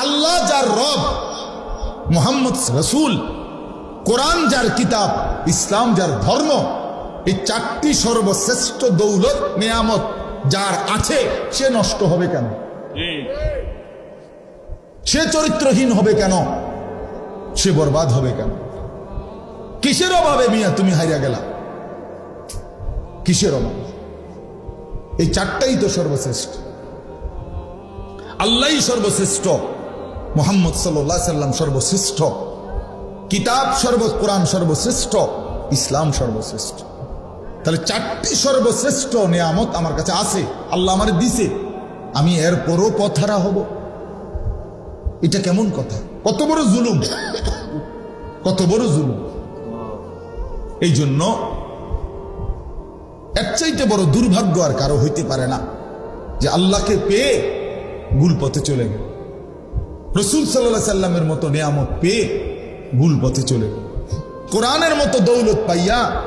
আল্লাহ যার রব মোহাম্মদ রসুল কোরআন যার কিতাব ইসলাম যার ধর্ম এই চারটি সর্বশ্রেষ্ঠ দৌলত নিয়ামত যার আছে সে নষ্ট হবে কেন? সে চরিত্রহীন হবে কেন? সে বরবাদ হবে কেন? কিসের অভাবে মিয়া তুমি হাইরা গেলা? কিসের অভাব? এই চারটাই তো সর্বশ্রেষ্ঠ। আল্লাহই সর্বশ্রেষ্ঠ। মোহাম্মদ সাল্লাম সর্বশ্রেষ্ঠ। কিতাব সর্ব, কোরআন সর্বশ্রেষ্ঠ, ইসলাম সর্বশ্রেষ্ঠ। তাহলে চারটি সর্বশ্রেষ্ঠ নিয়ামত আমার কাছে আছে, আল্লাহ আমার দিছে। আমি এরপরও পথারা হব। এটা কেমন কথা? কত বড় জুলুম। কত বড় জুলুম। এই জন্য এর চাইতে বড় দুর্ভাগ্য আর কারও হইতে পারে না যে আল্লাহকে পেয়ে গুল পথে চলে গেল। রসুল সাল্লাহ সাল্লামের মতো নিয়ামত পেয়ে গুল পথে চলে গেল। কোরআনের মতো দৌলত পাইয়া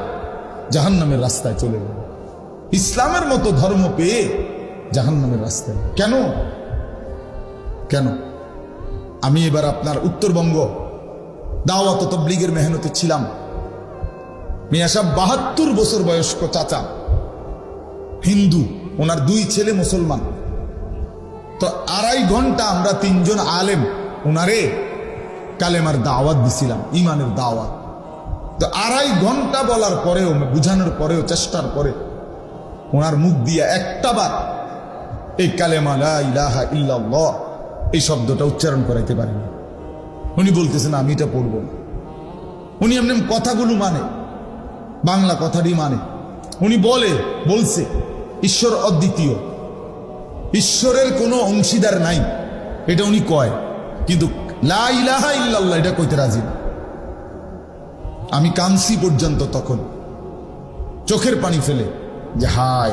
জাহান্নামের রাস্তায় চলে গেল। ইসলামের মতো ধর্ম পেয়ে জাহান্নামের রাস্তায়। কেন? কেন? আমি এবার আপনার উত্তরবঙ্গ দাওয়াত তবলিগের মেহনতে ছিলাম। মিয়া সাহেব বাহাত্তর বছর বয়স্ক চাচা। হিন্দু, ওনার দুই ছেলে মুসলমান। তো আড়াই ঘণ্টা আমরা তিনজন আলেম ওনারে কালেমার দাওয়াত দিছিলাম ইমানের দাওয়াত। তো আড়াই ঘণ্টা বলার পরেও, বুঝানোর পরেও, চেষ্টার পরে ওনার মুখ দিয়ে একটা বার এই কালেমা ইলাহা ইল্লাল্লাহ, এই শব্দটা উচ্চারণ করাইতে পারেনি। উনি বলতেছেন, আমি এটা পড়ব উনি এমনি কথাগুলো মানে বাংলা কথাটি মানে। উনি বলে, বলছে, ঈশ্বর অদ্বিতীয়। ঈশ্বরের কোনো অংশীদার নাই। এটা উনি কয়। কিন্তু লা ইল্লাল্লাহ, এটা কইতে রাজি না। আমি কানসি পর্যন্ত তখন। চোখের পানি ফেলে যে হায়।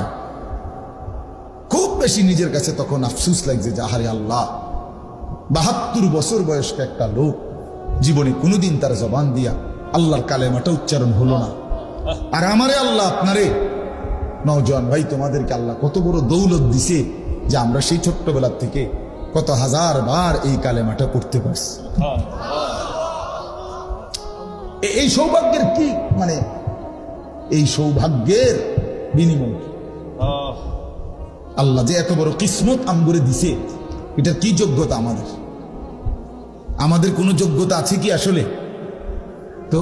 খুব বেশি নিজের কাছে তখন আফসুস লাগছে যে আহারে আল্লাহ, বাহাত্তর বছর বয়স্ক একটা লোক জীবনে কোনোদিন তার জবান দিয়া আল্লাহর কালেমাটা উচ্চারণ হলো না। আর আমারে আল্লাহ আপনারে, নওজোয়ান ভাই তোমাদেরকে আল্লাহ কত বড় দৌলত দিছে। যে আমরা সেই ছোট্টবেলার থেকে কত হাজার বার এই কালেমাটা পড়তে পারছি। এই সৌভাগ্যের কি মানে? এই সৌভাগ্যের বিনিময়। আল্লাহ যে এত বড় কিসমত আমগরে দিছে, এটার কি যোগ্যতা আমাদের? আমাদের কোনো যোগ্যতা আছে কি আসলে? তো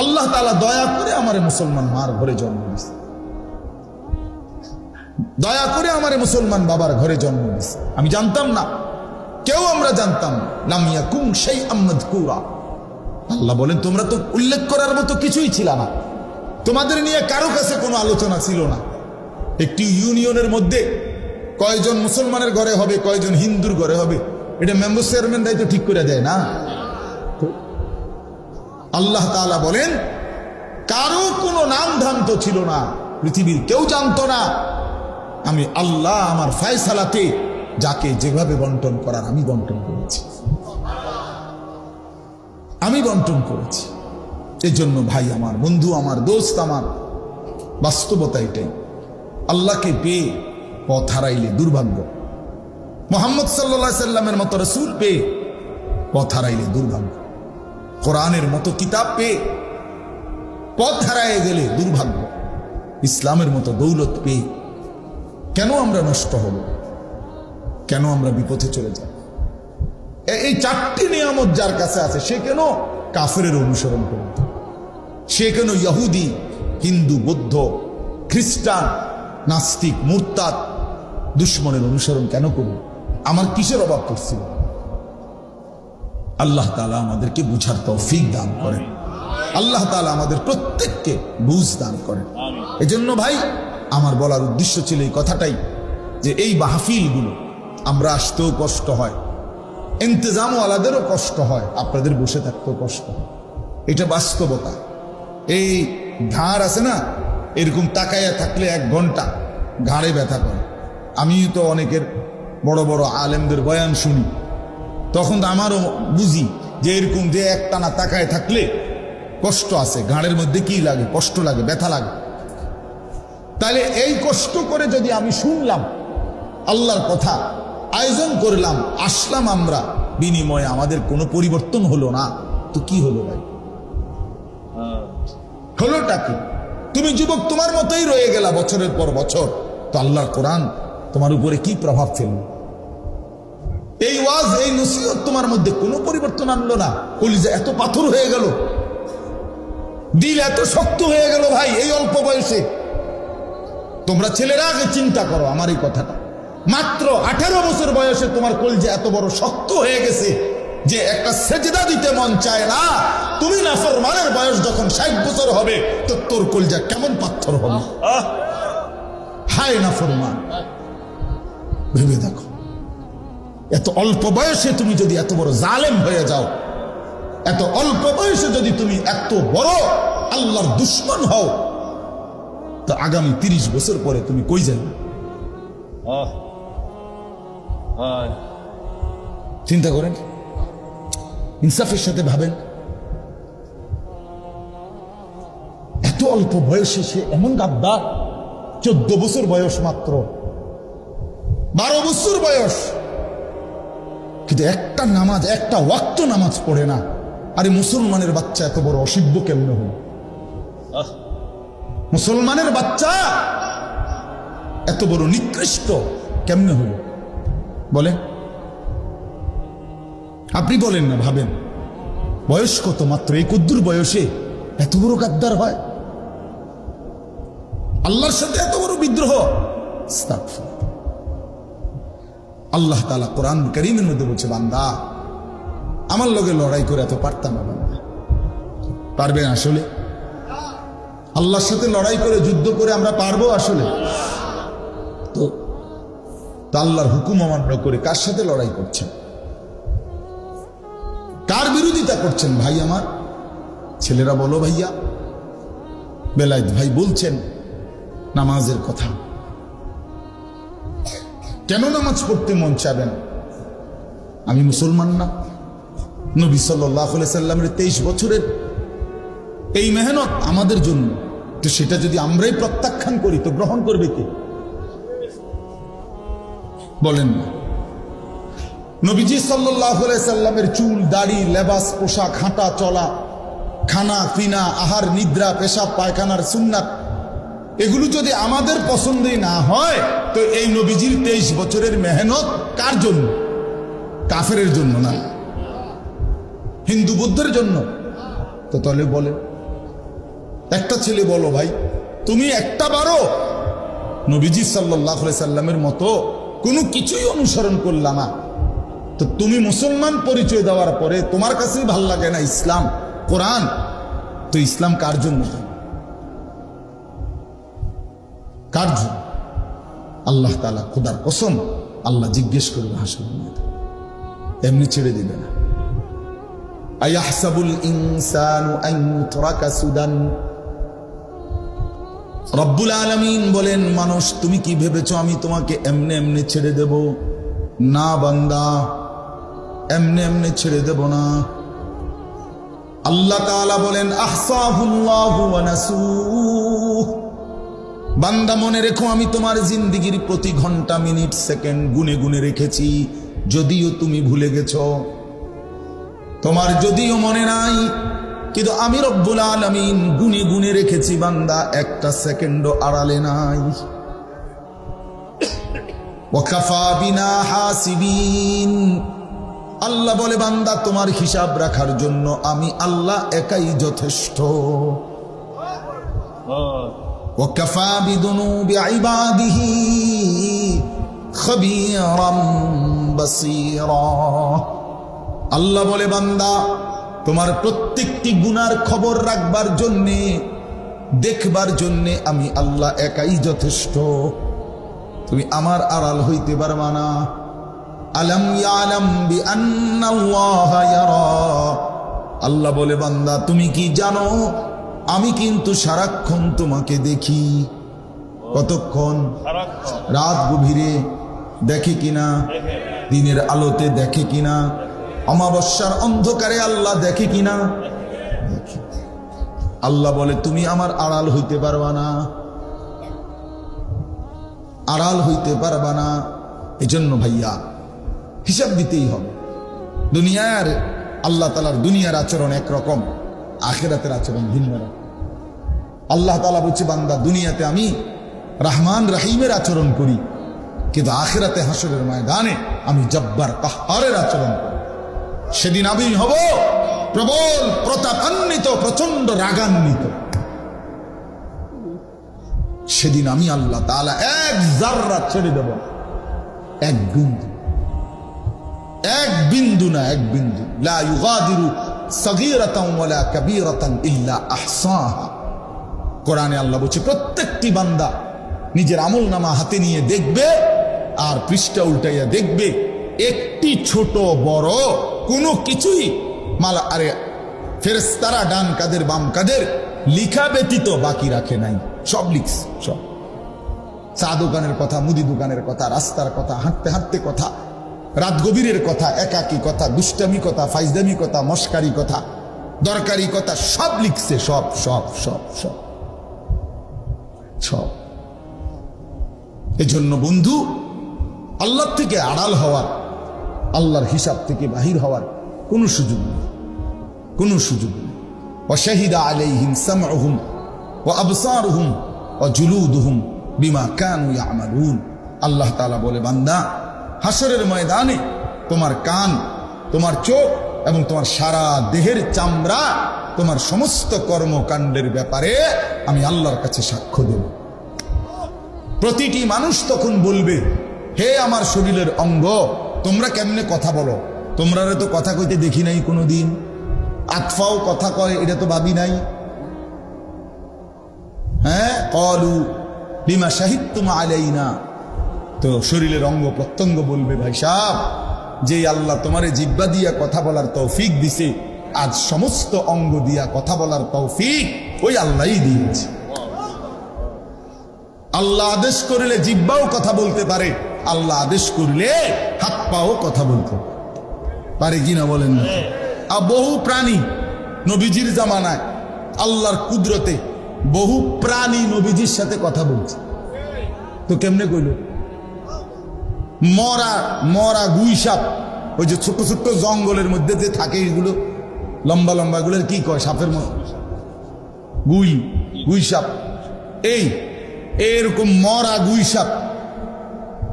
আল্লাহ তালা দয়া করে আমার মুসলমান মার ঘরে জন্ম দিছে দয়া করে আমার মুসলমান বাবার ঘরে জন্ম দিছে আমি জানতাম না। কেউ আমরা জানতাম। লামিয়া কুম সেই আহমদ কুরা আল্লাহ বলেন, তোমরা তো উল্লেখ করার মতো কিছুই ছিল না। তোমাদের নিয়ে কারও কাছে কোনো আলোচনা ছিল না। একটি ইউনিয়নের মধ্যে কয়জন মুসলমানের ঘরে হবে, কয়জন হিন্দুর ঘরে হবে, এটা মেম্বার চেয়ারম্যান দায়িত্ব ঠিক করে দেয় না। আল্লাহ তাআলা বলেন, কারও কোনো নাম ধাম তো ছিল না। পৃথিবীর কেউ জানতো না। আমি আল্লাহ আমার ফায়সালাতে যাকে যেভাবে বন্টন করার আমি বন্টন করেছি। আমি বন্টন করেছি। এই জন্য ভাই আমার, বন্ধু আমার, দোস্ত আমার, বাস্তবতা এটাই। আল্লাহকে পেয়ে পথ হারাইলে দুর্ভাগ্য। মোহাম্মদ সাল্লা সাল্লামের মতো রসুল পেয়ে পথ হারাইলে দুর্ভাগ্য। কোরআনের মতো কিতাব পেয়ে পথ হারায় গেলে দুর্ভাগ্য। ইসলামের মতো দৌলত পেয়ে কেন আমরা নষ্ট হব? কেন আমরা বিপথে চলে যাব? এই চারটি নিয়ামত যার কাছে আছে সে কেন কাফের অনুসরণ করবে? সে কেন ইহুদি হিন্দু বৌদ্ধ খ্রিস্টান নাস্তিক মুরতাদ দুশ্মনের অনুসরণ কেন করবে? আমার কিসের অভাব পড়ছিল? আল্লাহ তালা আমাদেরকে বুঝার তৌফিক দান করেন। আল্লাহ তালা আমাদের প্রত্যেককে বুঝ দান করেন। এজন্য ভাই আমার বলার উদ্দেশ্য ছিল এই কথাটাই, যে এই মাহফিলগুলো আমরা আসতেও কষ্ট হয় ইন্তজামওয়ালাদেরও কষ্ট হয়, আপনাদের বসে থাকতেও কষ্ট এটা বাস্তবতা। এই ঘাড় আছে না, এরকম তাকাইয়া থাকলে এক ঘণ্টা ঘাড়ে ব্যথা করে। আমি তো অনেকের বড় বড় আলেমদের বয়ান শুনি। তখন তো আমারও বুঝি যে এরকম যে একটানা তাকায় থাকলে কষ্ট আছে, ঘাড়ের মধ্যে কি লাগে, কষ্ট লাগে, ব্যথা লাগে। তাহলে এই কষ্ট করে যদি আমি শুনলাম আল্লাহর কথা, আয়োজন করলাম, আসলাম আমরা, বিনিময়ে আমাদের কোনো পরিবর্তন হলো না, তো কি হলো ভাই? হলোটা কি? তুমি যুবক তোমার মতোই রয়ে গেলা বছরের পর বছর, তো আল্লাহর কোরআন তোমার উপরে কি প্রভাব ফেলল? এই ওয়াজ, এই নসিহত তোমার মধ্যে কোনো পরিবর্তন আনলো না? কলিজা এত পাথর হয়ে গেল, দিল এত শক্ত হয়ে গেল ভাই, এই অল্প বয়সে। তোমরা ছেলেরা আগে চিন্তা করো আমার এই কথাটা। মাত্র আঠারো বছর বয়সে তোমার কলজা এত বড় শক্ত হয়ে গেছে যে একটা সেজদা দিতে মন চায় না। তুমি না ফরমানের বয়স যখন ষাট বছর হবে তো তোর কলজা কেমন পাথর হবে? হায় না ফরমান ভেবে দেখো এত অল্প বয়সে তুমি যদি এত বড় জালেম হয়ে যাও এত অল্প বয়সে যদি তুমি এত বড় আল্লাহর দুশ্মন হও তো আগামী তিরিশ বছর পরে তুমি কই যাবে? চিন্তা করেন। ইনসাফের সাথে ভাবেন। এত অল্প বয়সে সে এমন গাদ্দার চোদ্দ বছর বয়স মাত্র বারো বছর বয়স। কিন্তু একটা নামাজ একটা ওয়াক্ত নামাজ পড়ে না। আরে মুসলমানের বাচ্চা এত বড় অসিদ্ধ কেমন হল? মুসলমানের বাচ্চা এত বড় নিকৃষ্ট, কেমনে হল? বলে, আপনি বলেন না, ভাবেন। বয়স কত মাত্র? এই কদ্দুর বয়সে এত বড় গাদ্দার হয়? আল্লাহর সাথে এত বড় বিদ্রোহ? আল্লাহ তালা কোরআন করিমের মধ্যে বলছে, বান্দা, আমার লগে লড়াই করে এত পারতাম না, বান্দা। পারবেন আসলে? আল্লাহর সাথে লড়াই করে যুদ্ধ করে আমরা পারব আসলে? তো আল্লাহর হুকুম অমান্য করে কার সাথে লড়াই করছেন? কার বিরোধিতা করছেন ভাই আমার? ছেলেরা বলো ভাইয়া। বেলায়েত ভাই বলছেন নামাজের কথা। কেন নামাজ পড়তে মন চাবেন আমি মুসলমান না। নবী সাল্লাহ সাল্লামের তেইশ বছরের এই মেহনত আমাদের জন্য। তো সেটা যদি আমরাই প্রত্যাখ্যান করি, তো গ্রহণ করবে কে? বলেন নবীজি সাল্লামের চুল, দাড়ি, লেবাস, পোশাক, হাঁটা, চলা, খানা, পিনা, আহার, নিদ্রা, পেশাব, পায়খানার সুন্নাত, এগুলো যদি আমাদের পছন্দই না হয়, তো এই নবীজির তেইশ বছরের মেহনত কার জন্য? কাফের জন্য না। হিন্দু বুদ্ধের জন্য। তো তাহলে বলে একটা ছেলে বলো ভাই, তুমি একটা বারো? নবীজি সাল্লাহ সাল্লামের মতো কোনো কিছুই অনুসরণ করলা না। তো তুমি মুসলমান পরিচয় দেওয়ার পরে তোমার কাছেই ভালো লাগে না ইসলাম, কোরআন? তো ইসলাম কার জন্য? কার জন্য? আল্লাহ তালা খুদার কসম, আল্লাহ জিজ্ঞেস করবে, হাসল এমনি ছেড়ে দিবে না। আয়াহসাবুল ইনসানু আন ইউতরাকা সুদান। রব্বুল আলমিন বলেন, মানুষ, তুমি কি ভেবেছো আমি তোমাকে এমনি এমনি ছেড়ে দেব? না বান্দা, এমনি এমনি ছেড়ে দেব না। আল্লাহ তাআলা বলেন বান্দা, মনে রেখো, আমি তোমার জিন্দিগির প্রতি ঘণ্টা, মিনিট, সেকেন্ড গুনে গুনে রেখেছি, যদিও তুমি ভুলে গেছ। তোমার যদিও মনে নাই কিন্তু আমি রব্বুল আলমিন গুনে গুনে রেখেছি বান্দা, একটা সেকেন্ডও আড়ালে নাই। আল্লাহ বলে, বান্দা, তোমার হিসাব রাখার জন্য আমি আল্লাহ একাই যথেষ্ট। আল্লাহ বলে, বান্দা তোমার প্রত্যেকটি গুনার খবর রাখবার জন্যে দেখবার জন্যে আমি আল্লাহ একাই যথেষ্ট। তুমি আমার আড়াল হইতে পারবা না। আলম ইয়ালাম বি আন্নাল্লাহা ইয়ারা। আল্লাহ বলে বান্দা তুমি কি জানো? আমি কিন্তু সারাক্ষণ তোমাকে দেখি। কতক্ষণ? রাত গভীরে দেখে কিনা? দিনের আলোতে দেখে কিনা? অমাবস্যার অন্ধকারে আল্লাহ দেখে কিনা? আল্লাহ বলে, তুমি আমার আড়াল হইতে পারবা না। আড়াল হইতে পারবা না। এজন্য ভাইয়া, হিসাব দিতেই হবে। দুনিয়ার আল্লাহ তালার দুনিয়ার আচরণ একরকম, আখেরাতের আচরণ ভিন্ন আল্লাহ তালা বলছে, বান্দা, দুনিয়াতে আমি রহমান রাহিমের আচরণ করি, কিন্তু আখেরাতে হাসরের ময়দানে আমি জব্বার কাহারের আচরণ করি। সেদিন আমি হব প্রবল, প্রতাপান্বিত প্রচণ্ড রাগান্বিত। সেদিন আমি আল্লাহ তাআলা এক জাররা ছেড়ে দেব। এক বিন্দু। এক বিন্দু না, এক বিন্দু। লা আল্লাহ বলছে, প্রত্যেকটি বান্দা নিজের আমল নামা হাতে নিয়ে দেখবে আর পৃষ্ঠা উল্টাইয়া দেখবে, একটি ছোট বড় কোনো কিছুই মালা, আরে ফেরেস্তারা ডান কাদের, বাম কাদের লিখা ব্যতীত বাকি রাখে নাই। সব লিখস সব। চা দোকানের কথা, মুদি দোকানের কথা, রাস্তার কথা, হাঁটতে হাঁটতে কথা, রাত গভীরের কথা, একাকী কথা, দুষ্টামি কথা, ফাইজদামি কথা, মস্কারি কথা, দরকারি কথা, সব লিখছে, সব সব সব সব। সব। এজন্য বন্ধু, আল্লাহ থেকে আড়াল হওয়ার আল্লাহর হিসাব থেকে বাহির হওয়ার কোনো সুযোগ নেই। কোনো সুযোগ নেই। ও শাহিদা হিংসাম রহুম ও আবসারহুম ও জুলুদ হুম বিমা কানু ইয়ামালুন। আল্লাহ তালা বলে, বান্দা হাসরের ময়দানে তোমার কান, তোমার চোখ এবং তোমার সারা দেহের চামড়া তোমার সমস্ত কর্মকাণ্ডের ব্যাপারে আমি আল্লাহর কাছে সাক্ষ্য দেব। প্রতিটি মানুষ তখন বলবে, হে আমার শরীরের অঙ্গ তোমরা কেমনে কথা বলো? তোমরা তো কথা কইতে দেখি নাই কোনো দিন আতফাও কথা কয়, এটা তো ভাবি নাই। হ্যাঁ? কলু বিমা সাহিত্যম আলাইনা। তো শরীরের অঙ্গ প্রত্যঙ্গ বলবে, ভাই সাহ যে আল্লাহ তোমারে জিব্বা দিয়া কথা বলার তৌফিক দিছে, আজ সমস্ত অঙ্গ দিয়া কথা বলার তৌফিক ওই আল্লাহই দিয়েছে। আল্লাহ আদেশ করলে জিব্বাও কথা বলতে পারে। আল্লাহ আদেশ করলে হাত পাও কথা বলতে। পারে কিনা বলেন? না আর বহু প্রাণী নবীজির জামানায় আল্লাহর কুদরতে বহু প্রাণী নবীজির সাথে কথা বলছে। তো কেমনে কইল? মরা মরা গুই সাপ, ওই যে ছোট ছোট্ট জঙ্গলের মধ্যে যে থাকে এগুলো, লম্বা লম্বা এগুলোর কি কয় সাপের মতো? গুই গুই সাপ। এই, এরকম মরা গুই সাপ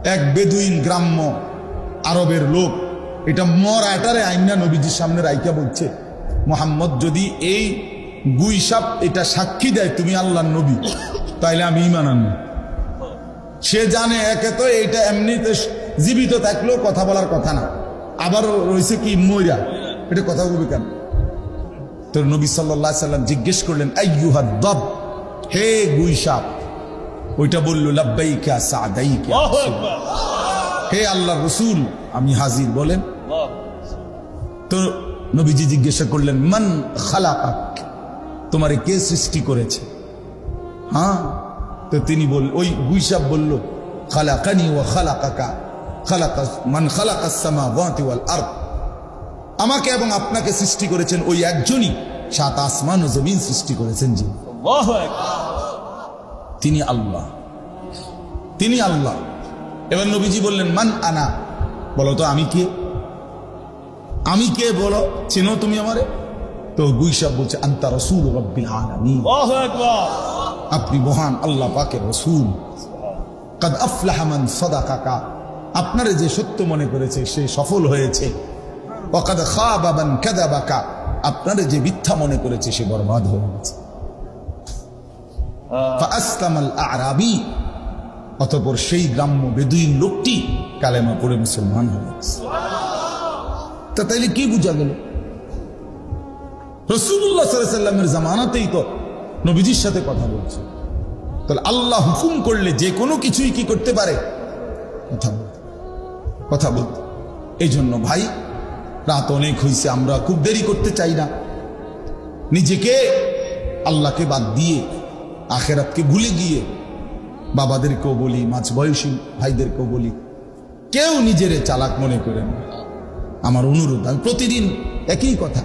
এক বেদুইন গ্রাম্য আরবের লোক। এটা মর এটারে আইনা নবীজির সামনে রাইকা বলছে, মোহাম্মদ, যদি এই গুইসাপ এটা সাক্ষী দেয় তুমি আল্লাহ নবী, তাইলে আমি ইমান আনব। সে জানে একে তো এইটা এমনিতে জীবিত থাকলেও কথা বলার কথা না আবার রয়েছে কি ময়রা এটা কথা বলবে কেন? তোর নবী সাল্লাহ সাল্লাম জিজ্ঞেস করলেন আইয়ুহা দব হে গুই সাপ ওইটা বলল লাব্বাইকা সাদাইকা। হে আল্লাহ রসুল আমি হাজির বলেন। তো নবীজি জিজ্ঞাসা করলেন মান খালাকাক? তোমারে কে সৃষ্টি করেছে? হ্যাঁ? তো তিনি বল ওই গুইসাব বলল খালাকানি ও খালাকাকা। খালাকা মান খালাকাস সামাওয়াতি ওয়াল আরদ। আমাকে এবং আপনাকে সৃষ্টি করেছেন ওই একজনই। সাত আসমান ও জমিন সৃষ্টি করেছেন জি তিনি আল্লাহ। তিনি আল্লাহ। এবার নবীজি বললেন মান আনা? বলো তো আমি কে? আমি কে? বলো চেনো তুমি আমারে? তো গুইসাব বলছে আন্তা রসুল রব্বিল আলামিন। আপনি মহান আল্লাহ পাকের রসুল। কাদ আফলাহা মান সাদাকাকা। আপনারে যে সত্য মনে করেছে সে সফল হয়েছে। ওয়াকাদ খাবা মান কাযাবাকা আপনারে যে মিথ্যা মনে করেছে সে বরবাদ হয়ে গেছে। আরাবী অতঃপর সেই গ্রাম্য বেদুইন লোকটি কালেমা পড়ে মুসলমান হয়ে তা তাইলে কি বোঝা গেল? রসুল্লাহ সাল্লামের জামানাতেই তো নবীজির সাথে কথা বলছে। তাহলে আল্লাহ হুকুম করলে যে কোনো কিছুই কি করতে পারে? কথা বলতে। কথা বলতে। এই জন্য ভাই রাত অনেক হয়েছে আমরা খুব দেরি করতে চাই না। নিজেকে আল্লাহকে বাদ দিয়ে আখেরাতকে ভুলে গিয়ে বাবাদেরকেও বলি, মাঝ বয়সী ভাইদেরকেও বলি, কেউ নিজের চালাক মনে করেন। আমার অনুরোধ, আমি প্রতিদিন একই কথা।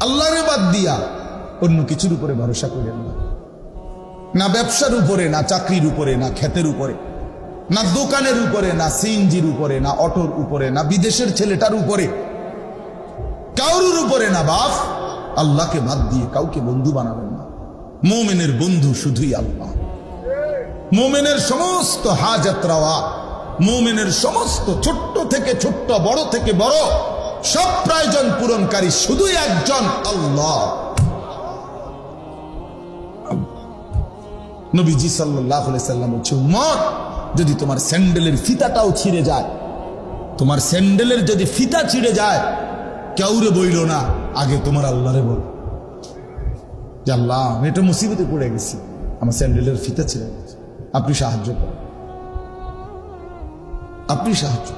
আল্লাহরে বাদ দিয়া অন্য কিছুর উপরে ভরসা করেন না। না ব্যবসার উপরে, না চাকরির উপরে, না ক্ষেতের উপরে, না দোকানের উপরে, না সিএনজির উপরে, না অটোর উপরে, না বিদেশের ছেলেটার উপরে কাউরুর উপরে না বাপ, আল্লাহকে বাদ দিয়ে কাউকে বন্ধু বানাবেন না। মোমেনের বন্ধু শুধুই আল্লাহ। মোমেনের সমস্ত হাজাত মোমেনের সমস্ত ছোট্ট থেকে ছোট্ট, বড় থেকে বড়, সব প্রয়োজন পূরণকারী শুধুই একজন আল্লাহ। নবীজি সাল্লাহ সাল্লাম বলছে উম্মত যদি তোমার স্যান্ডেলের ফিতাটাও ছিঁড়ে যায়, তোমার স্যান্ডেলের যদি ফিতা ছিঁড়ে যায়, কেউরে বইল না, আগে তোমার আল্লাহরে বল। যে আল্লাহ, আমি একটা মুসিবতে পড়ে গেছি। আমার স্যান্ডেলের ফিতা ছিলেন আপনি সাহায্য করেন। আপনি সাহায্য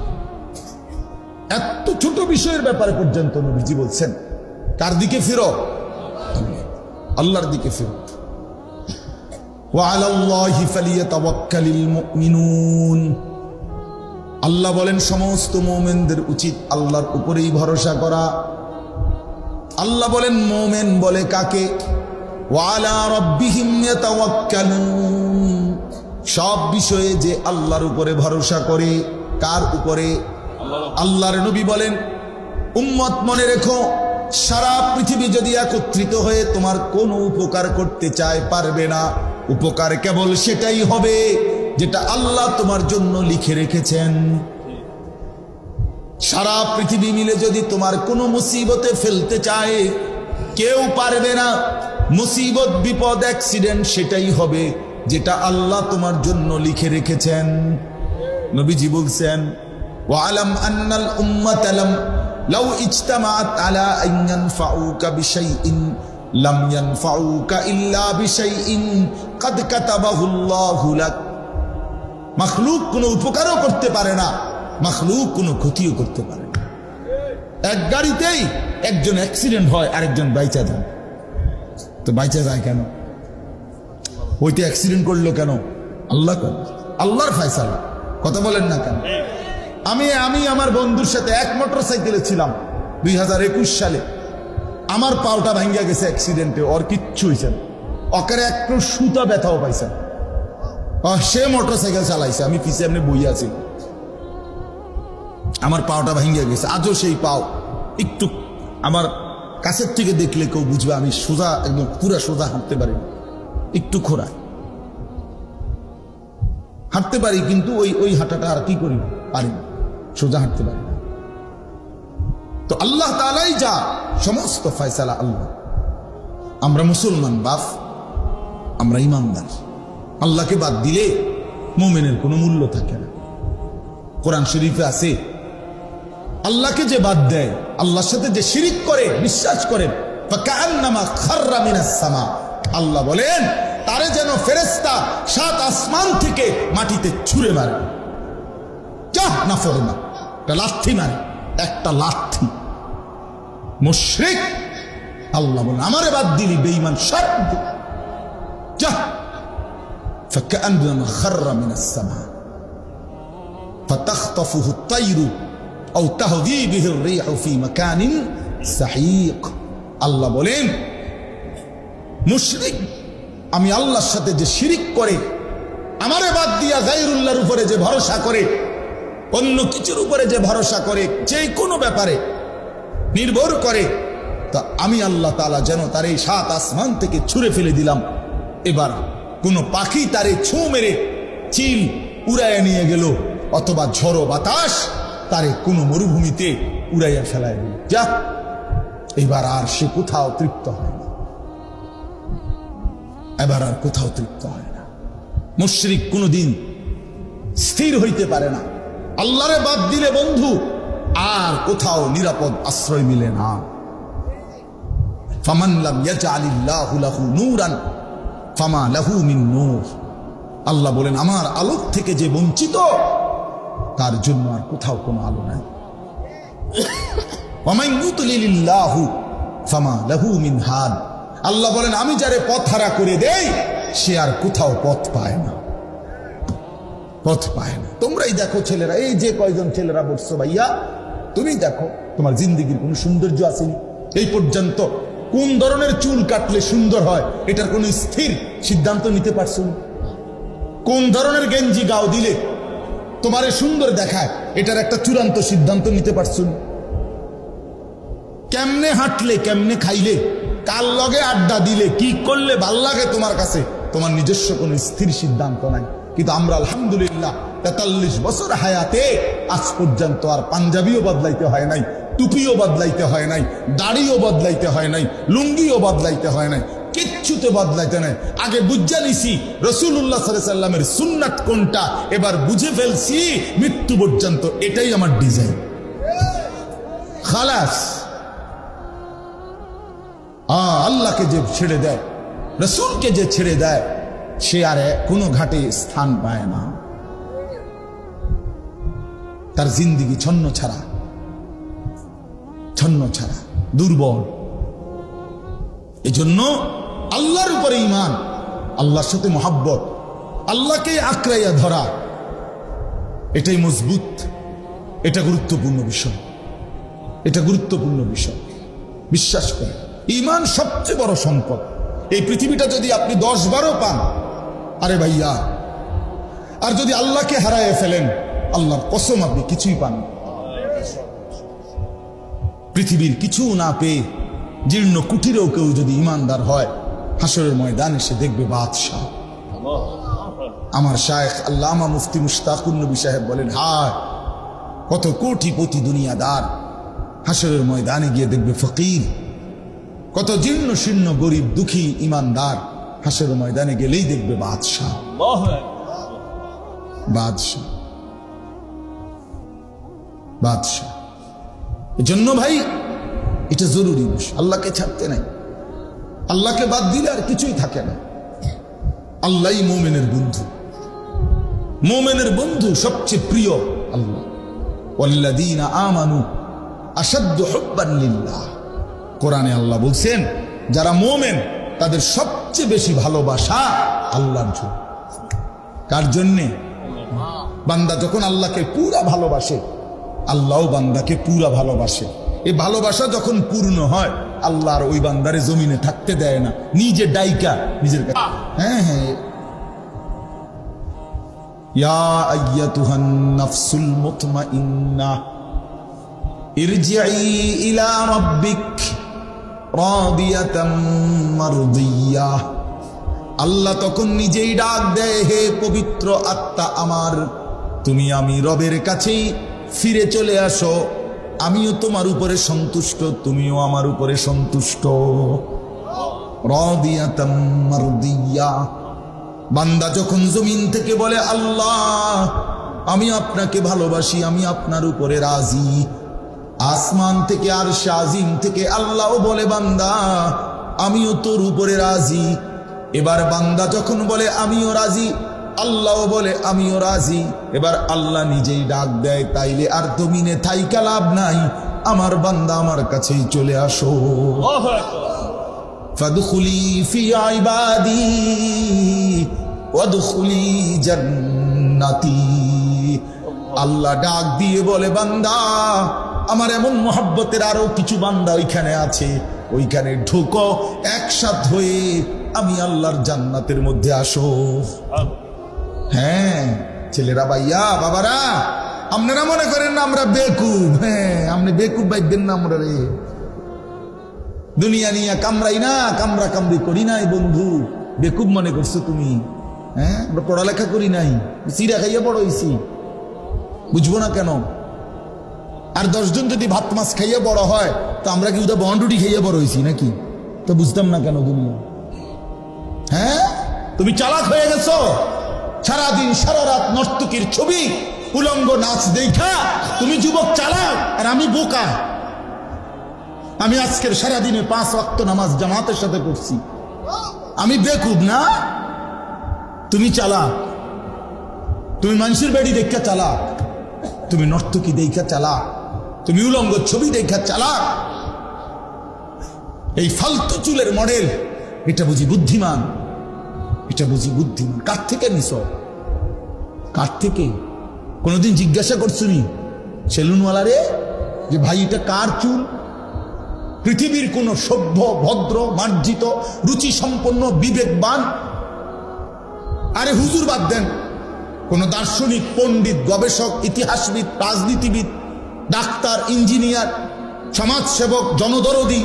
এত ছোট বিষয়ের ব্যাপারে পর্যন্ত নবীজি বলছেন, কার দিকে ফির? আল্লাহর দিকে ফির। আল্লাহ বলেন, সমস্ত মোমেনদের উচিত আল্লাহর উপরেই ভরসা করা। আল্লাহ বলেন, মোমেন বলে কাকে? সব বিষয়ে যে আল্লাহর উপরে ভরসা করে, কার উপরে? আল্লাহর নবী বলেন, উম্মত মনে রেখো, সারা পৃথিবী যদি একত্রিত হয়ে তোমার কোনো উপকার করতে চায়, পারবে না। উপকার কেবল সেটাই হবে যেটা আল্লাহ তোমার জন্য লিখে রেখেছেন। সারা পৃথিবী মিলে যদি তোমার কোনো মুসিবতে ফেলতে চায়, কেউ পারবে না। মুসিবত, বিপদ অ্যাক্সিডেন্ট সেটাই হবে যেটা আল্লাহ তোমার জন্য লিখে রেখেছেন। নবীজি বলছেন লাউ লাম মাখলুক কোনো উপকারও করতে পারে না, মাখলুক কোনো ক্ষতিও করতে পারে না। এক গাড়িতেই একজন অ্যাক্সিডেন্ট হয়, আরেকজন বাইচা যায়। তো বাইচা যায় কেন? ওইতে অ্যাক্সিডেন্ট করল কেন? আল্লাহ কেন আল্লাহর ফায়সালা। কথা বলেন না কেন? আমি আমি আমার বন্ধুর সাথে এক মোটর সাইকেলে ছিলাম দুই হাজার একুশ সালে। আমার পাওটা ভাঙ্গিয়া গেছে অ্যাক্সিডেন্টে ওর কিচ্ছু হয়েছে অকারে একটু সুতা ব্যথাও পাইছে সে মোটর সাইকেল চালাইছে, আমি পিছিয়ে এমনি বই আছি। আমার পাওটা ভাঙ্গিয়া গেছে, আজও সেই পাও। একটু আমার কাছের থেকে দেখলে কেউ বুঝবে, আমি সোজা একদম পুরা সোজা হাঁটতে পারি একটু খোরা হাঁটতে পারি, কিন্তু ওই ওই হাঁটাটা আর কি করি? পারি সোজা হাঁটতে পারি তো আল্লাহ তালাই যা, সমস্ত ফয়সালা আল্লাহ। আমরা মুসলমান বাপ, আমরা ইমানদার। আল্লাহকে বাদ দিলে মোমেনের কোনো মূল্য থাকে না। কোরআন শরীফে আছে আল্লাহকে যে বাদ দেয় আল্লাহর সাথে যে শিরিক করে বিশ্বাস করে ফাকান্নামা খাররা মিনাস সামা আল্লাহ বলেন তারে যেন ফেরেস্তা সাত আসমান থেকে মাটিতে ছুঁড়ে মারে যাহ না ফরে না একটা লাথি মারে একটা লাথি মুশরিক আল্লাহ বলেন আমারে বাদ দিলি বেঈমান সব দিলি। যা فكأنما خر من السماء فتخطفه الطير ও তাহবি বিহুর রিয়াউফি মাকানিন সাহিক। আল্লাহ বলেন, মুশরিক, আমি আল্লাহর সাথে যে শিরিক করে, আমারে বাদ দিয়া গাইরুল্লাহর উপরে যে ভরসা করে, অন্য কিছুর উপরে যে ভরসা করে, যে কোনো ব্যাপারে নির্ভর করে, তা আমি আল্লাহ তালা যেন তার এই সাত আসমান থেকে ছুঁড়ে ফেলে দিলাম। এবার কোনো পাখি তারে ছুঁ মেরে চিল উড়ায় নিয়ে গেল, অথবা ঝড়ো বাতাস তারে কোনো মরুভূমিতে উড়াইয়া ফেলায় যা এবার আর সে কোথাও তৃপ্ত হয় না। এবার আর কোথাও তৃপ্ত হয় না। মুশরিক কোনোদিন স্থির হইতে পারে না। আল্লাহরে বাদ দিলে বন্ধু, আর কোথাও নিরাপদ আশ্রয় মিলে না। আল্লাহ বলেন, আমার আলোক থেকে যে বঞ্চিত তার জন্য আর কোথাও কোনো আলো নাই। আল্লাহ বলেন, আমি যারে পথ হারা করে দেই, সে আর কোথাও পথ পায় না। পথ পায় না। তোমরাই দেখো ছেলেরা, এই যে কয়জন ছেলেরা বসছো ভাইয়া, তুমি দেখো, তোমার জিন্দিগির কোনো সৌন্দর্য আসেনি। এই পর্যন্ত কোন ধরনের চুল কাটলে সুন্দর হয়, এটার কোনো স্থির সিদ্ধান্ত নিতে পারছ কোন ধরনের গেঞ্জি গাও দিলে তোমারে সুন্দর দেখায়, এটার একটা চূড়ান্ত সিদ্ধান্ত নিতে পারছ কেমনে হাঁটলে, কেমনে খাইলে, কার লগে আড্ডা দিলে, কি করলে ভালো লাগে তোমার কাছে, তোমার নিজস্ব কোনো স্থির সিদ্ধান্ত নাই। কিন্তু আমরা আলহামদুলিল্লাহ তেতাল্লিশ বছর হায়াতে, আজ পর্যন্ত আর পাঞ্জাবিও বদলাইতে হয় নাই, টুপিও বদলাইতে হয় নাই, দাড়িও বদলাইতে হয় নাই, লুঙ্গিও বদলাইতে হয় নাই। কিচ্ছুতে বদলাইতে নাই। আগে বুঝা নিছি রসুল্লাহ সাল্লামের সুন্নাত কোনটা, এবার বুঝে ফেলছি, মৃত্যু পর্যন্ত এটাই আমার ডিজাইন খালাস। আল্লাহকে যে ছেড়ে দেয়, রসুলকে যে ছেড়ে দেয়, সে আর কোনো ঘাটে স্থান পায় না। তার জিন্দিগি ছন্ন ছাড়া ছন্ন ছাড়া, দুর্বল। এজন্য আল্লাহর উপরে ইমান আল্লাহর সাথে মহাব্বত, আল্লাহকে আঁকড়াইয়া ধরা, এটাই মজবুত, এটা গুরুত্বপূর্ণ বিষয়। এটা গুরুত্বপূর্ণ বিষয়। বিশ্বাস করে ইমান সবচেয়ে বড় সম্পদ। এই পৃথিবীটা যদি আপনি দশ বারো পান, আরে ভাইয়া, আর যদি আল্লাহকে হারায় ফেলেন, আল্লাহর কসম আপনি কিছুই পান পৃথিবীর কিছু না পেয়ে জীর্ণ কুটিরেও কেউ যদি ইমানদার হয় হাসরের ময়দান এসে দেখবে বাদশাহ। আমার শায়েখ আল্লামা মুফতি মুশতাকুর নবী সাহেব বলেন হায় কত কোটিপতি দুনিয়াদার। হাসরের ময়দানে গিয়ে দেখবে ফকির। কত জীর্ণ শীর্ণ গরিব দুঃখী ইমানদার হাসরের ময়দানে গেলেই দেখবে বাদশাহ। বাদশাহ। বাদশাহ। এজন্য ভাই এটা জরুরি বিষয় আল্লাহকে ছাড়তে নাই। আল্লাহকে বাদ দিলে আর কিছুই থাকে না। আল্লাহ মোমেনের বন্ধু। মোমেনের বন্ধু সবচেয়ে প্রিয় আল্লাহ। কোরআনে আল্লাহ বলছেন, যারা মোমেন, তাদের সবচেয়ে বেশি ভালোবাসা আল্লাহর জন্য। কার জন্যে? বান্দা যখন আল্লাহকে পুরা ভালোবাসে, আল্লাহও বান্দাকে পুরা ভালোবাসে। এই ভালোবাসা যখন পূর্ণ হয়, আল্লাহর ওই বান্দারে জমিনে থাকতে দেয় না। নিজে ডাইকা নিজের হ্যাঁ হ্যাঁ। আল্লাহ তখন নিজেই ডাক দেয়, হে পবিত্র আত্মা আমার, তুমি আমি রবের কাছেই ফিরে চলে আসো। আমিও তোমার উপরে সন্তুষ্ট, তুমিও আমার উপরে সন্তুষ্ট। বান্দা যখন জমিন থেকে বলে, আল্লাহ, আমি আপনাকে ভালোবাসি, আমি আপনার উপরে রাজি। আসমান থেকে আর শাজিম থেকে আল্লাহ বলে, বান্দা, আমিও তোর উপরে রাজি। এবার বান্দা যখন বলে, আমিও রাজি আল্লাহ বলে আমিও রাজি। এবার আল্লাহ নিজেই ডাক দেয় তাইলে আর দমিনে থাইকা লাভ নাই। আমার বান্দা আমার কাছেই চলে আসো। ফাদুখুলি ফি আইবাদি ওয়াদখুলি জান্নাতি। আল্লাহ ডাক দিয়ে বলে বান্দা আমার এমন মহাব্বতের আরও কিছু বান্দা ওইখানে আছে। ওইখানে ঢুকো একসাথ হয়ে আমি আল্লাহর জান্নাতের মধ্যে আসো। হ্যাঁ ছেলেরা ভাইয়া, বাবারা, আপনারা মনে করেন না আমরা বেকুব? হ্যাঁ আপনি বেকুব বাইবেন না আমরা রে। দুনিয়া নিয়ে কামড়াই না, কামড়া কামড়ি করি নাই বন্ধু। বেকুব মনে করছ তুমি? হ্যাঁ আমরা পড়ালেখা করি নাই চিরা খাইয়া বড় হয়েছি বুঝব না কেন? আর দশজন যদি ভাত মাছ খাইয়ে বড় হয়, তো আমরা কি ওটা বন্ডুটি খাইয়ে বড় হয়েছি নাকি? তো বুঝতাম না কেন দুনিয়া। হ্যাঁ তুমি চালাক হয়ে গেছো? সারাদিন সারা রাত নর্তকীর ছবি, উলঙ্গ নাচ দেখা। তুমি যুবক চালাক আর আমি বোকা। আমি আজকের সারাদিনে পাঁচ ওয়াক্ত নামাজ জামাতের সাথে করছি আমি বেকুব না? তুমি চালাক তুমি মানুষের বাড়ি দেখা চালাক তুমি নর্তকী দেখা চালাক তুমি উলঙ্গ ছবি দেখা চালাক এই ফালতু চুলের মডেল, এটা বুঝি বুদ্ধিমান। এটা বুঝি বুদ্ধিমান। কার থেকে নিস কার থেকে? কোনোদিন জিজ্ঞাসা করছুনি সেলুনওয়ালারে যে ভাই, এটা কার চুল? পৃথিবীর কোন সভ্য, ভদ্র, মার্জিত রুচি সম্পন্ন বিবেকবান? আরে হুজুর বাদ দেন। কোন দার্শনিক, পণ্ডিত, গবেষক, ইতিহাসবিদ, রাজনীতিবিদ, ডাক্তার, ইঞ্জিনিয়ার, সমাজসেবক, জনদরদি,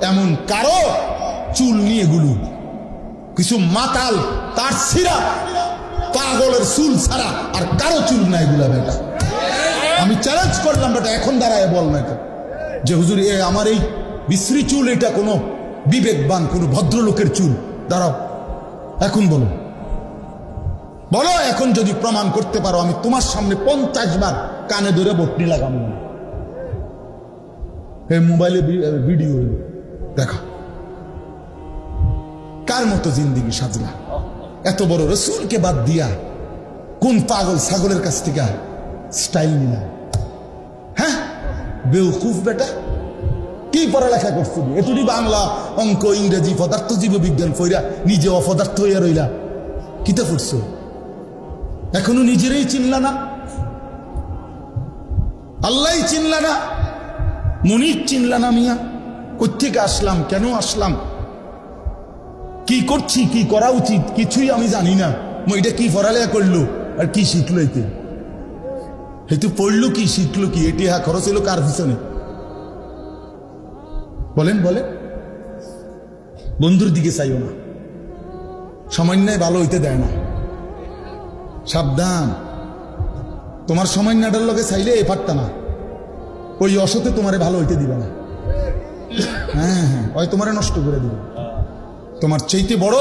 এমন কারও চুল নিয়ে গুলু কিছু মাতাল, তার সিরা পাগলের চুল ছাড়া আর কারও চুল নাই গুলা বেটা আমি চ্যালেঞ্জ করলাম বেটা এখন দাঁড়ায় বল না যে হুজুর, এ আমার এই বিশ্রী চুল, এটা কোনো বিবেকবান, কোনো ভদ্রলোকের চুল। দাঁড়াও, এখন বলো। বলো, এখন যদি প্রমাণ করতে পারো, আমি তোমার সামনে পঞ্চাশ বার কানে ধরে বটনি লাগাবো। এই মোবাইলে ভিডিও দেখা। কার মতো জিন্দিগি সাজলা। এত বড় রসুলকে বাদ দিয়া কোন পাগল ছাগলের কাছ থেকে স্টাইল নিলাম? হ্যাঁ? বেউকুফ বেটা, কি পড়ালেখা করছিলি? এটুটি বাংলা অঙ্ক, ইংরেজি পদার্থ জীব বিজ্ঞান ফইরা নিজে অপদার্থ হইয়া রইলা। কিতে পড়ছো এখনও নিজেরই চিনলা না? আল্লাহ চিনলা না? মনির চিনলা না মিয়া? কোথেকে আসলাম? কেন আসলাম? কি করছি, কি করা উচিত, কিছুই আমি জানি না। এটা কি পড়ালেখা করল আর কি শিখলো এতে? হেতু পড়ল কি, শিখলো কি? এটি হা খরচ হলো কার পিছনে? বলেন বলেন। বন্ধুর দিকে চাইও না। সামান্যায় ভালো হইতে দেয় না। সাবধান। তোমার সামান্যটার লগে চাইলে এ পারতা না। ওই অসতে তোমারে ভালো হইতে দিবে না। হ্যাঁ হ্যাঁ ওই তোমারে নষ্ট করে দিবে। তোমার চাইতে বড়,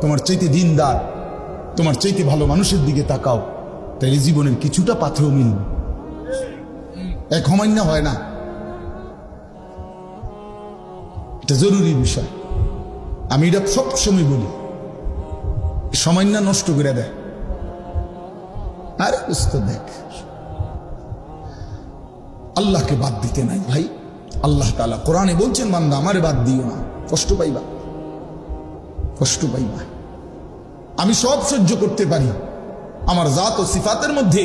তোমার চাইতে দিনদার, তোমার চাইতে ভালো মানুষের দিকে তাকাও, তাইলে জীবনের কিছুটা পাথেও মিলবে। এক সমান্য হয় না। এটা জরুরি বিষয়। আমি এটা সবসময় বলি সামান্য নষ্ট করে দেয়। আরে বুঝতে দেখ, আল্লাহকে বাদ দিতে নাই ভাই। আল্লাহ তালা কোরআনে বলছেন, বান্দা, আমারে বাদ দিও না, কষ্ট পাইবা। কষ্ট পাইবা আমি সব সহ্য করতে পারি। আমার জাত ও সিফাতের মধ্যে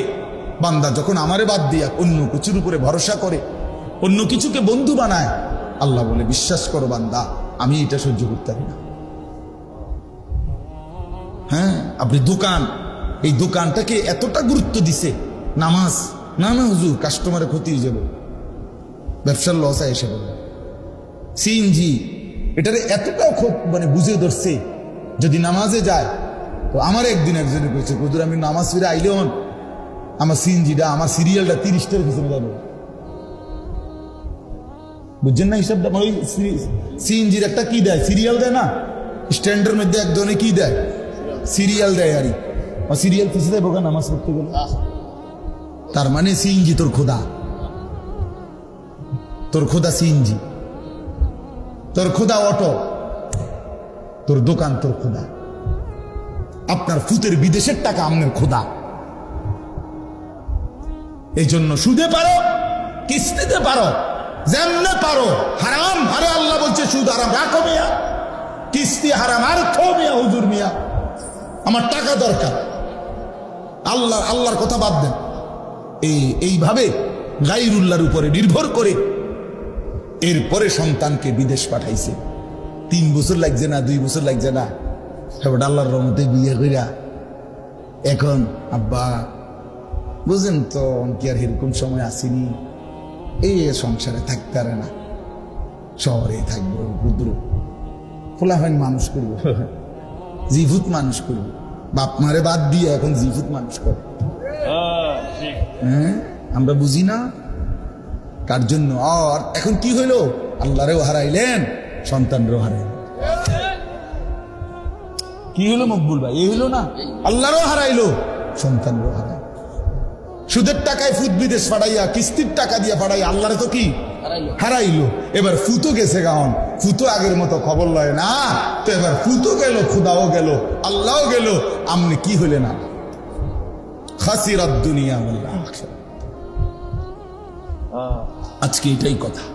বান্দা যখন আমারে বাদ দিয়া অন্য কিছুর উপরে ভরসা করে, অন্য কিছুকে বন্ধু বানায়, আল্লাহ বলে, বিশ্বাস করো বান্দা, আমি এটা সহ্য করতে পারি না। হ্যাঁ আপনি দোকান, এই দোকানটাকে এতটা গুরুত্ব দিছে, নামাজ, না না হুজুর কাস্টমারের ক্ষতি হয়ে যাবে। ব্যবসার লস এসে বলে সিএনজি এটারে এতটাও খুব মানে বুঝে ধরছে, যদি নামাজে যায়, তো আমার একদিন একজনে কইছে, হুজুর, আমি নামাজ ফিরে আইলে হন, আমার সিনজিটা আমার সিরিয়ালটা তিরিশটার পিছনে যাবে। বুঝছেন না হিসাবটা? ওই সিএনজির একটা কি দেয়? সিরিয়াল দেয় না? স্ট্যান্ডের মধ্যে একজনে কি দেয়? সিরিয়াল দেয় আরই সিরিয়াল পিছিয়ে দেয় বোকা নামাজ পড়তে গেলে। তার মানে সিএনজি তোর খোদা। তোর খোদা সিএনজি। তোর খোদা অটো। তোর দোকান তোর খোদা আপনার ফুতের বিদেশের টাকা আপনার খোদা এই জন্য সুদে পারো, কিস্তিতে পারো যেমনে পারো। হারাম, আরে আল্লাহ বলছে সুদ হারাম। রাখো মিয়া। কিস্তি হারাম, আর খো মিয়া, হুজুর মিয়া। আমার টাকা দরকার। আল্লাহ, আল্লাহর কথা বাদ দেন। এই, এইভাবে গাইরুল্লাহর উপরে নির্ভর করে এরপরে সন্তানকে বিদেশ পাঠাইছে। তিন বছর লাগছে না দুই বছর লাগছে না। এবার আল্লাহর রহমতে বিয়ে কইরা এখন আব্বা বুঝেন তো কি আর এরকম সময় আসেনি। এই সংসারে থাকতে পারে না। শহরে থাকব রুদ্র। খোলা হয় মানুষ করব। জিভুত মানুষ করব। বাপ মারে বাদ দিয়ে এখন জিভুত মানুষ করে। হ্যাঁ আমরা বুঝি না? কার জন্য? আর এখন কি হইল? আল্লাহরেও হারাইলেন সন্তানরেও হারাইলেন। কি হলো মকবুল ভাই? এই হলো না? আল্লাহরও হারাইলো সন্তানরও হারাই সুদের টাকায় ফুট বিদেশ পাঠাইয়া কিস্তির টাকা দিয়ে পাঠাইয়া আল্লাহরে তো কি? হারাইলো। এবার ফুতো গেছে গান ফুতো আগের মতো খবর লয় না। তো এবার ফুতো গেল খুদাও গেল আল্লাহও গেল। আমনি কি হইলে না? খাসিরাত দুনিয়া আল্লাহ। আজকে এটাই কথা।